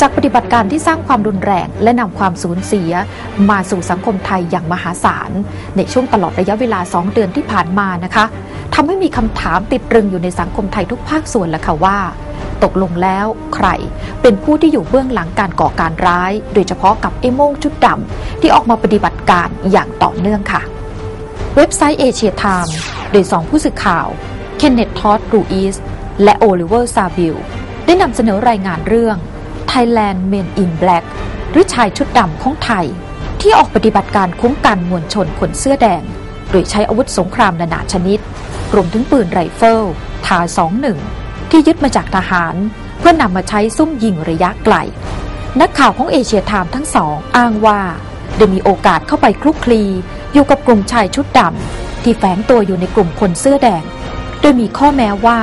จากปฏิบัติการที่สร้างความรุนแรงและนำความสูญเสีย มาสู่สังคมไทยอย่างมหาศาล ในช่วงตลอดระยะเวลา 2 เดือนที่ผ่านมานะคะทำให้มีคำถามติดตรึงอยู่ในสังคมไทยทุกภาคส่วนแหละค่ะว่า ตกลงแล้วใคร เป็นผู้ที่อยู่เบื้องหลังการก่อการร้าย โดยเฉพาะกับไอ้โม่งชุดดำที่ออกมาปฏิบัติการอย่างต่อเนื่องค่ะ เว็บไซต์เอเชียไทม์โดยสองผู้สื่อข่าวเคนเนตทอดรูอิสและโอลิเวอร์ซาบิลได้นำเสนอรายงานเรื่อง Thailand Men in Black หรือชายชุดดำของไทย ที่ออกปฏิบัติการคุ้มกันมวลชนคนเสื้อแดง โดยใช้อาวุธสงครามนานาชนิด รวมถึงปืนไรเฟิลทา21 ที่ยึดมาจากทหาร เพื่อนำมาใช้ซุ่มยิงระยะไกล นักข่าวของเอเชียไทม์ทั้งสองอ้างว่าได้มีโอกาสเข้าไปคลุกคลี อยู่กับกลุ่มชายชุดดำที่แฝงตัวอยู่ในกลุ่มคนเสื้อแดง โดยมีข้อแม้ว่า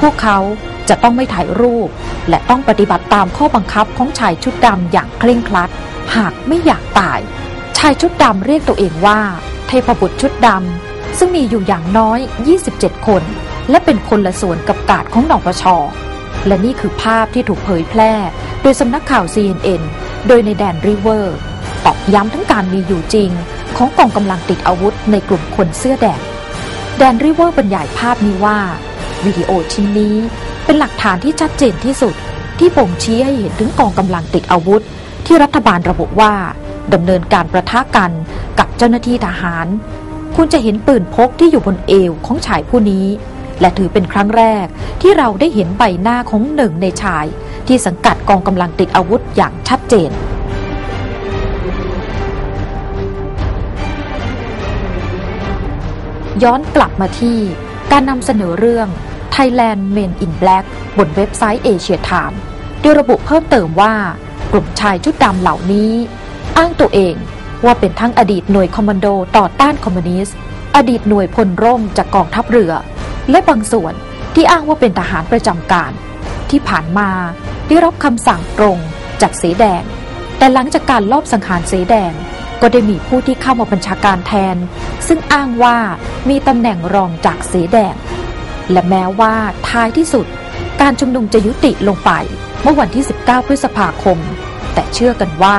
พวกเขา จะต้องไม่ถ่ายรูป และต้องปฏิบัติตามข้อบังคับของชายชุดดำอย่างเคร่งครัด หากไม่อยากตาย ชายชุดดำเรียกตัวเองว่า เทพบุตรชุดดำซึ่งมีอยู่อย่างน้อย 27 คน และเป็นคนละส่วนกับกาดของนองประชอ และนี่คือภาพที่ถูกเผยแพร่ โดยสำนักข่าว CNN โดยในแดนริเวอร์ตอกย้ำทั้งการมีอยู่จริง ของกองกำลังติดอาวุธในกลุ่มคนเสื้อแดงแดนริเวอร์บรรยายภาพนี้ว่า วิดีโอชิ้นนี้ เป็นหลักฐานที่ชัดเจนที่สุด ที่บ่งชี้ให้เห็นถึงกองกำลังติดอาวุธ ที่รัฐบาลระบุว่าดำเนินการประทะกันกับเจ้าหน้าที่ทหาร คุณจะเห็นปืนพกที่อยู่บนเอวของชายผู้นี้ และถือเป็นครั้งแรกที่เราได้เห็นใบหน้าของหนึ่งในชาย ที่สังกัดกองกำลังติดอาวุธอย่างชัดเจนย้อนกลับมาที่การนำเสนอเรื่อง Thailand Men in Black บนเว็บไซต์ Asia Time โดยระบุเพิ่มเติมว่า กลุ่มชายชุดดำเหล่านี้ อ้างตัวเองว่าเป็นทั้งอดีตหน่วยคอมมานโดต่อต้านคอมมิวนิสต์ อดีตหน่วยพลร่มจากกองทัพเรือ และบางส่วนที่อ้างว่าเป็นทหารประจำการ ที่ผ่านมาได้รับคำสั่งตรงจากเสแดง แต่หลังจากการลอบสังหารเสแดง ก็ได้มีผู้ที่เข้ามาบัญชาการแทน ซึ่งอ้างว่ามีตำแหน่งรองจากเสแดง และแม้ว่าท้ายที่สุด การชุมนุมจะยุติลงไปเมื่อวันที่ 19 พฤษภาคม แต่เชื่อกันว่า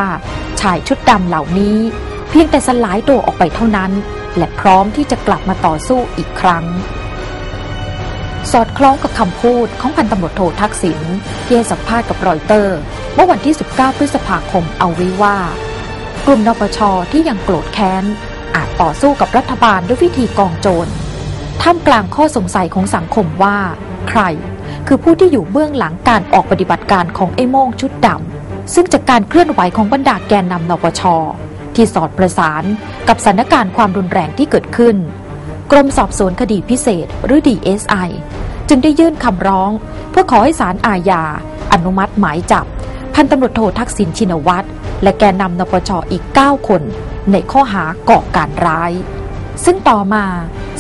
ชายชุดดำเหล่านี้ เพียงแต่สลายตัวออกไปเท่านั้น และพร้อมที่จะกลับมาต่อสู้อีกครั้ง สอดคล้องกับคำพูดของพันตำรวจโททักษิณที่ให้สัมภาษณ์กับรอยเตอร์ เมื่อวันที่ 19 พฤษภาคมเอาไว้ว่า กลุ่มนปชที่ยังโกรธแค้นอาจต่อสู้กับรัฐบาลด้วยวิธีกองโจร ท่ามกลางข้อสงสัยของสังคมว่า ใคร คือผู้ที่อยู่เบื้องหลังการออกปฏิบัติการของไอ้โม่งชุดดำซึ่งจากการเคลื่อนไหวของบรรดาแกนนำนปช ที่สอดประสานกับสถานการณ์ความรุนแรงที่เกิดขึ้น กรมสอบสวนคดีพิเศษหรือ DSI จึงได้ยื่นคำร้อง เพื่อขอให้ศาลอาญาอนุมัติหมายจับ พันตำรวจโททักษิณชินวัตรและแกนนำนปชอีก 9 คน ในข้อหาก่อการร้าย ซึ่งต่อมา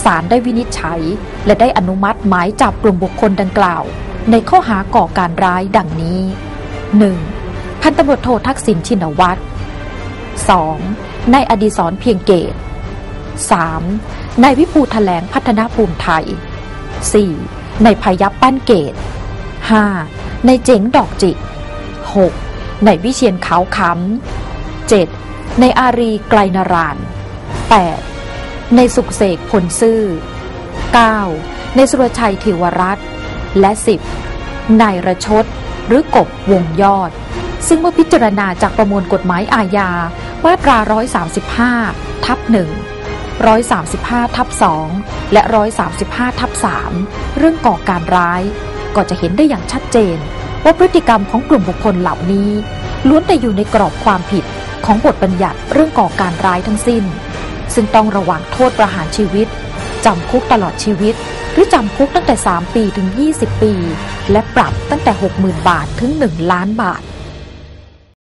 ศาลได้วินิจฉัย และได้อนุมัติหมายจับกลุ่มบุคคลดังกล่าว ในข้อหาก่อการร้ายดังนี้ 1. พันตำรวจโททักษิณชินวัตร 2. นายอดีศรเพียงเกต 3. นายวิภูแถลงพัฒนาภูมิไทย 4. นายพายับปั้นเกต 5. นายเจ๋งดอกจิก 6. นายวิเชียนขาวคำ 7. นายอารีไกลนาราน 8. ในสุขเสกผลซื่อ 9. ในสุรชัยเทวรัตน์และ 10. นายระชดหรือกบวงยอด ซึ่งเมื่อพิจารณาจากประมวลกฎหมายอาญามาตรา 135 ทับ1 135 ทับ2และ 135 ทับ3เรื่องก่อการร้าย ก็จะเห็นได้อย่างชัดเจน ว่าพฤติกรรมของกลุ่มบุคคลเหล่านี้ ล้วนแต่อยู่ในกรอบความผิดของบทบัญญัติเรื่องก่อการร้ายทั้งสิ้น ซึ่งต้องระวังโทษประหารชีวิต จำคุกตลอดชีวิต หรือจำคุกตั้งแต่ 3 ปีถึง 20 ปี และปรับตั้งแต่ 60,000 บาทถึง 1 ล้านบาท